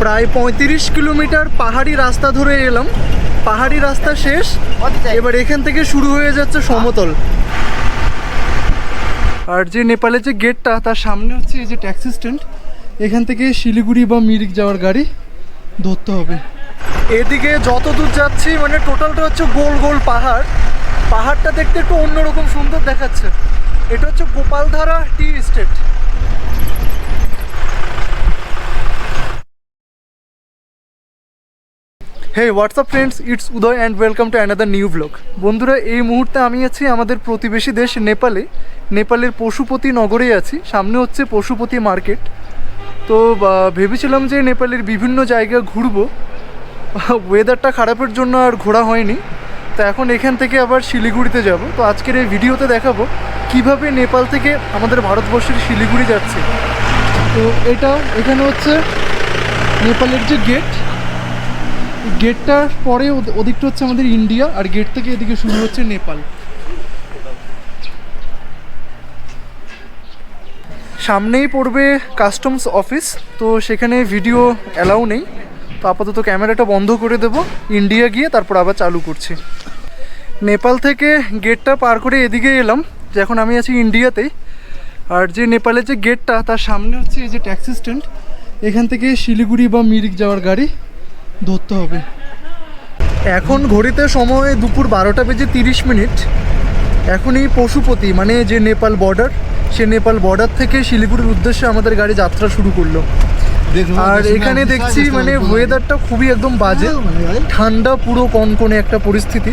প্রায় পঁয়ত্রিশ কিলোমিটার পাহাড়ি রাস্তা ধরে এলাম। পাহাড়ি রাস্তা শেষ। এবার এখান থেকে শুরু হয়ে যাচ্ছে সমতল। আর যে নেপালের যে গেটটা তার সামনে হচ্ছে এই যে ট্যাক্সি স্ট্যান্ড। এখান থেকে শিলিগুড়ি বা মিরিক যাওয়ার গাড়ি ধরতে হবে। এদিকে যত দূর যাচ্ছি মানে টোটালটা হচ্ছে গোল গোল পাহাড়। পাহাড়টা দেখতে একটু অন্যরকম সুন্দর দেখাচ্ছে। এটা হচ্ছে Gopaldhara tea estate hey WhatsApp friends it's Uday and welcome to another new blog বন্ধুরা, এই মুহূর্তে আমি আছি আমাদের প্রতিবেশী দেশ নেপালে। নেপালের পশুপতি নগরে আছি, সামনে হচ্ছে পশুপতি মার্কেট। তো ভেবেছিলাম যে নেপালের বিভিন্ন জায়গা ঘুরবো। ওয়েদারটা খারাপের জন্য আর ঘোরা হয়নি। তো এখন এখান থেকে আবার শিলিগুড়িতে যাব। তো আজকের এই ভিডিওতে দেখাবো কীভাবে নেপাল থেকে আমাদের ভারতবর্ষের শিলিগুড়ি যাচ্ছে। তো, এটা এখানে হচ্ছে নেপালের যে গেট গেটটার পরে ওদ- ওদিকটা হচ্ছে আমাদের ইন্ডিয়া, আর গেট থেকে এদিকে শুরু হচ্ছে নেপাল। সামনেই পড়বে কাস্টমস অফিস, তো সেখানে ভিডিও অ্যালাউ নেই। তো আপাতত ক্যামেরাটা বন্ধ করে দেব, ইন্ডিয়া গিয়ে তারপর আবার চালু করছি। নেপাল থেকে গেটটা পার করে এদিকে এলাম, যে এখন আমি আছি ইন্ডিয়াতেই। আর যে নেপালের যে গেটটা, তার সামনে হচ্ছে এই যে ট্যাক্সি স্ট্যান্ড। এখান থেকে শিলিগুড়ি বা মিরিক যাওয়ার গাড়ি। ধরতে হবে। এখন ঘড়িতে সময় দুপুর বারোটা বেজে তিরিশ মিনিট। এখন এই পশুপতি মানে যে নেপাল বর্ডার সে নেপাল বর্ডার থেকে শিলিগুড়ির উদ্দেশ্যে আমাদের গাড়ি যাত্রা শুরু করল। আর এখানে দেখছি মানে ওয়েদারটা খুবই একদম বাজে। ঠান্ডা পুরো কনকনে একটা পরিস্থিতি।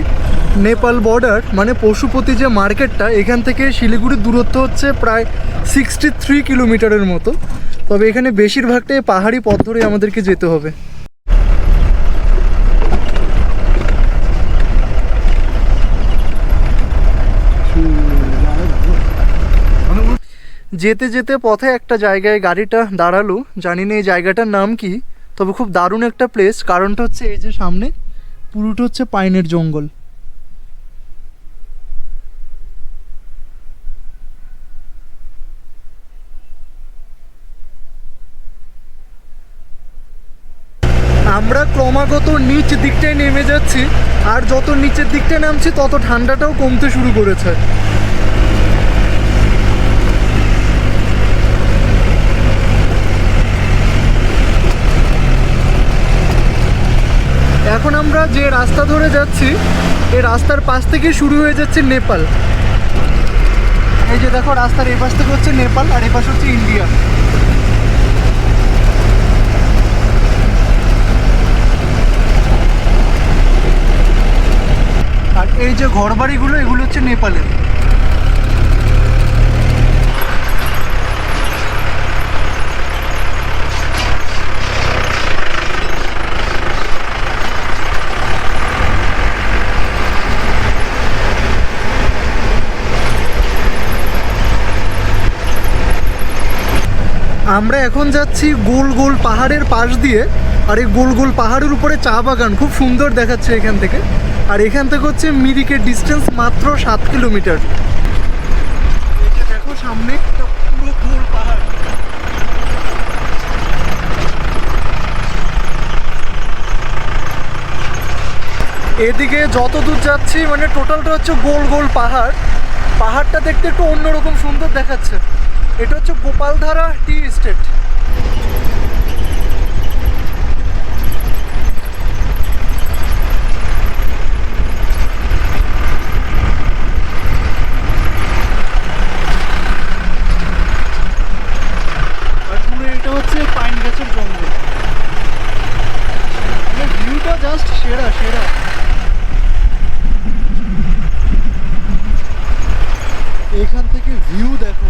নেপাল বর্ডার মানে পশুপতি যে মার্কেটটা এখান থেকে শিলিগুড়ির দূরত্ব হচ্ছে প্রায় সিক্সটি থ্রি কিলোমিটারের মতো। তবে এখানে বেশিরভাগটাই পাহাড়ি পথ ধরে আমাদেরকে যেতে হবে। যেতে যেতে পথে একটা জায়গায় গাড়িটা দাঁড়াল, জানি না এই জায়গাটার নাম কি, তবে খুব দারুণ একটা প্লেস কারণটা হচ্ছে এই যে সামনে, পুরোটা হচ্ছে পাইনের জঙ্গল। আমরা ক্রমাগত নিচ দিকটায় নেমে যাচ্ছি, আর যত নিচের দিকটায় নামছি, তত ঠান্ডাটাও কমতে শুরু করেছে এখন আমরা যে রাস্তা ধরে যাচ্ছি, এই রাস্তার পাশ থেকে শুরু হয়ে যাচ্ছে নেপাল। এই যে দেখো, রাস্তার এই পাশ থেকে হচ্ছে নেপাল আর এই পাশ হচ্ছে ইন্ডিয়া। আর এই যে ঘরবাড়িগুলো, এগুলো হচ্ছে নেপালের। আমরা এখন যাচ্ছি গোল গোল পাহাড়ের পাশ দিয়ে, আর এই গোল গোল পাহাড়ের উপরে চা বাগান, খুব সুন্দর দেখাচ্ছে এখান থেকে। আর এখান থেকে হচ্ছে মিরিকের ডিস্টেন্স মাত্র সাত কিলোমিটার। দেখো সামনে গোল পাহাড়। এদিকে যত দূর যাচ্ছি মানে টোটালটা হচ্ছে গোল গোল পাহাড়। পাহাড়টা দেখতে একটু অন্যরকম সুন্দর দেখাচ্ছে। এটা হচ্ছে গোপালধারা টি স্টেট সেরা এখান থেকে ভিউ দেখো।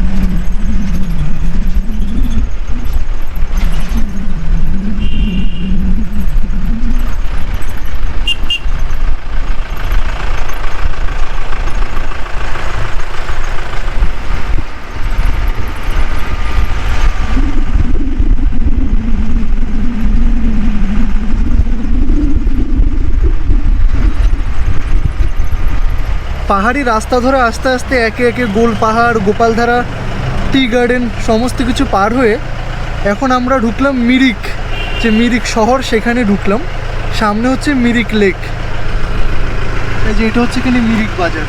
পাহাড়ি রাস্তা ধরে আস্তে আস্তে একে একে গোল পাহাড় গোপালধারা টি গার্ডেন সমস্ত কিছু পার হয়ে এখন আমরা ঢুকলাম মিরিক, যে মিরিক শহর সেখানে ঢুকলাম। সামনে হচ্ছে মিরিক লেক। এই যে এটা হচ্ছে এখানে মিরিক বাজার।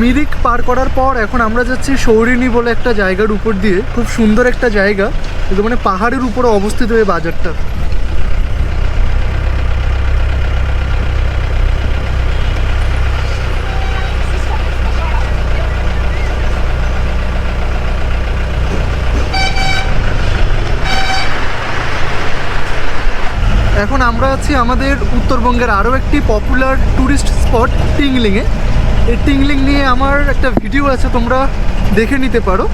মিরিক পার করার পর এখন আমরা যাচ্ছি সৌরিনী বলে একটা জায়গার উপর দিয়ে। খুব সুন্দর একটা জায়গা। কিন্তু মানে পাহাড়ের উপরে অবস্থিত এই বাজারটা। এখন আমরা আছি আমাদের উত্তরবঙ্গের আরও একটি পপুলার ট্যুরিস্ট স্পট টিংলিংয়ে এই টিংলিং নিয়ে আমার একটা ভিডিও আছে, তোমরা দেখে নিতে পারো।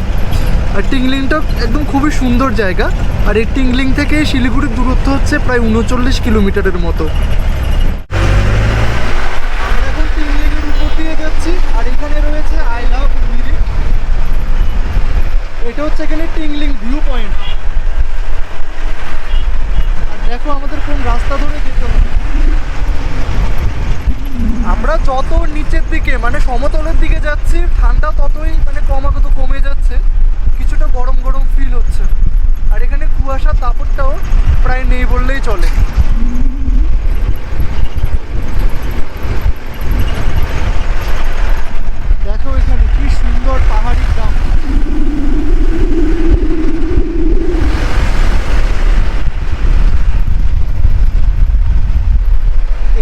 আর টিংলিংটা একদম খুবই সুন্দর জায়গা। আর এই টিংলিং থেকে শিলিগুড়ির দূরত্ব হচ্ছে প্রায় উনচল্লিশ কিলোমিটারের মতো। টিংলিংয়ের উপর দিয়ে যাচ্ছি, আর এখানে রয়েছে আই লাভ এটা হচ্ছে এখানে টিংলিং ভিউ পয়েন্ট আর দেখো আমাদের কোন রাস্তা ধরে যেতে হবে। আমরা যত নিচের দিকে মানে সমতলের দিকে যাচ্ছি, ঠান্ডা ততই মানে ক্রমাগত কমে যাচ্ছে। কিছুটা গরম গরম ফিল হচ্ছে। আর এখানে কুয়াশার দাপটটাও প্রায় নেই বললেই চলে দেখো এখানে কি সুন্দর পাহাড়ি গ্রাম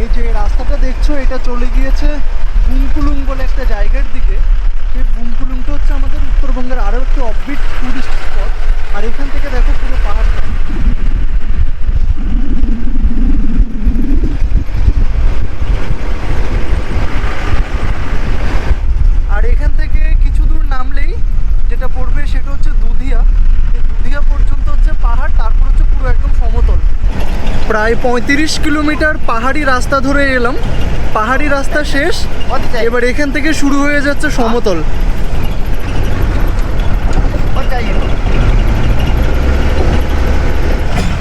এই যে রাস্তাটা দেখছ এটা চলে গিয়েছে বুমকুলুং বলে একটা জায়গার দিকে সেই বুমকুলুংটা হচ্ছে আমাদের উত্তরবঙ্গের আরও একটি অফবিট টুরিস্ট স্পট আর এখান থেকে দেখো পুরো পাহাড়টা। আর এখান থেকে কিছু দূর নামলেই যেটা পড়বে সেটা হচ্ছে দুধিয়া। দুধিয়া পর্যন্ত হচ্ছে পাহাড় তারপর হচ্ছে পুরো একদম সমতল। প্রায় পঁয়ত্রিশ কিলোমিটার পাহাড়ি রাস্তা ধরে এলাম। পাহাড়ি রাস্তা শেষ। এবার এখান থেকে শুরু হয়ে যাচ্ছে সমতল।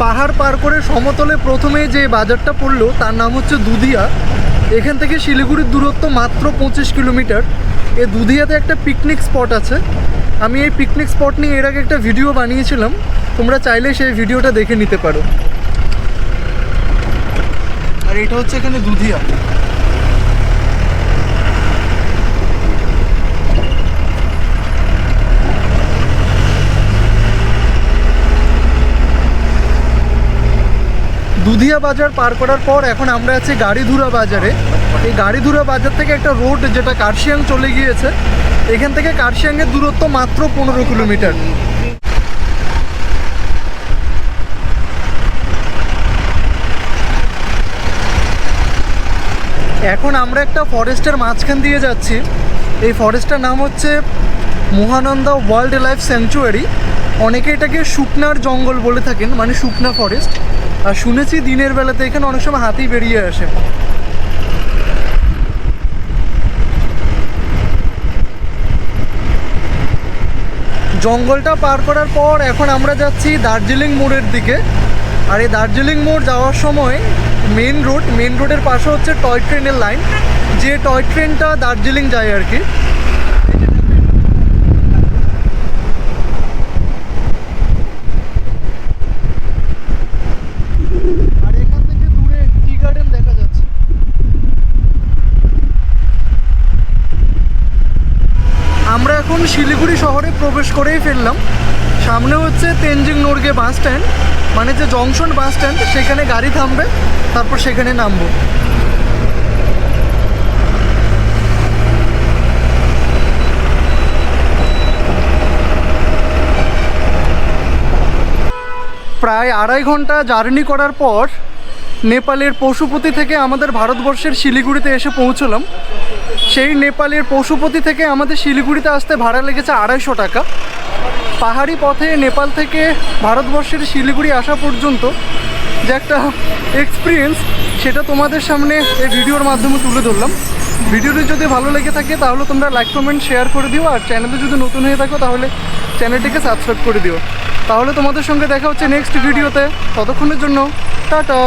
পাহাড় পার করে সমতলে প্রথমে যে বাজারটা পড়ল, তার নাম হচ্ছে দুধিয়া। এখান থেকে শিলিগুড়ির দূরত্ব মাত্র পঁচিশ কিলোমিটার। এ দুধিয়াতে একটা পিকনিক স্পট আছে। আমি এই পিকনিক স্পট নিয়ে এর আগে একটা ভিডিও বানিয়েছিলাম। তোমরা চাইলে সেই ভিডিওটা দেখে নিতে পারো। আর এটা হচ্ছে এখানে দুধিয়া। দুধিয়া বাজার পার করার পর এখন আমরা আছি গাড়িধুরা বাজারে। এই গাড়িধুরা বাজার থেকে একটা রোড যেটা কার্শিয়াং চলে গিয়েছে, এখান থেকে কার্শিয়াংয়ের দূরত্ব মাত্র পনেরো কিলোমিটার। এখন আমরা একটা ফরেস্টের মাঝখান দিয়ে যাচ্ছি। এই ফরেস্টের নাম হচ্ছে মহানন্দা ওয়াইল্ড লাইফ স্যাংচুয়ারি। অনেকে এটাকে শুকনার জঙ্গল বলে থাকেন মানে শুকনা ফরেস্ট আর শুনেছি দিনের বেলাতে এখানে অনেক সময় হাতি বেরিয়ে আসে। জঙ্গলটা পার করার পর এখন আমরা যাচ্ছি দার্জিলিং মোড়ের দিকে। আর এই দার্জিলিং মোড় যাওয়ার সময় মেন রোড মেন রোডের পাশে হচ্ছে টয় ট্রেনের লাইন। যে টয় ট্রেনটা দার্জিলিং যায় আর কি আর এখান থেকে দূরে টি গার্ডেন দেখা যাচ্ছে আমরা এখন শিলিগুড়ি শহরে প্রবেশ করেই ফেললাম। সামনে হচ্ছে তেনজিং নোরগে বাস স্ট্যান্ড। মানে যে জংশন বাস স্ট্যান্ড, সেখানে গাড়ি থামবে, তারপর সেখানে নামবো। প্রায় আড়াই ঘণ্টা জার্নি করার পর নেপালের পশুপতি থেকে আমাদের ভারতবর্ষের শিলিগুড়িতে এসে পৌঁছলাম। সেই নেপালের পশুপতি থেকে আমাদের শিলিগুড়িতে আসতে ভাড়া লেগেছে আড়াইশো টাকা। পাহাড়ি পথে নেপাল থেকে ভারতবর্ষের শিলিগুড়ি আসা পর্যন্ত যে একটা এক্সপিরিয়েন্স সেটা তোমাদের সামনে এই ভিডিওর মাধ্যমে তুলে ধরলাম। ভিডিওটি যদি ভালো লেগে থাকে, তাহলে তোমরা লাইক কমেন্ট শেয়ার করে দিও। আর চ্যানেলে যদি নতুন হয়ে থাকো, তাহলে চ্যানেলটিকে সাবস্ক্রাইব করে দিও। তাহলে তোমাদের সঙ্গে দেখা হচ্ছে নেক্সট ভিডিওতে ততক্ষণের জন্য, টাটা!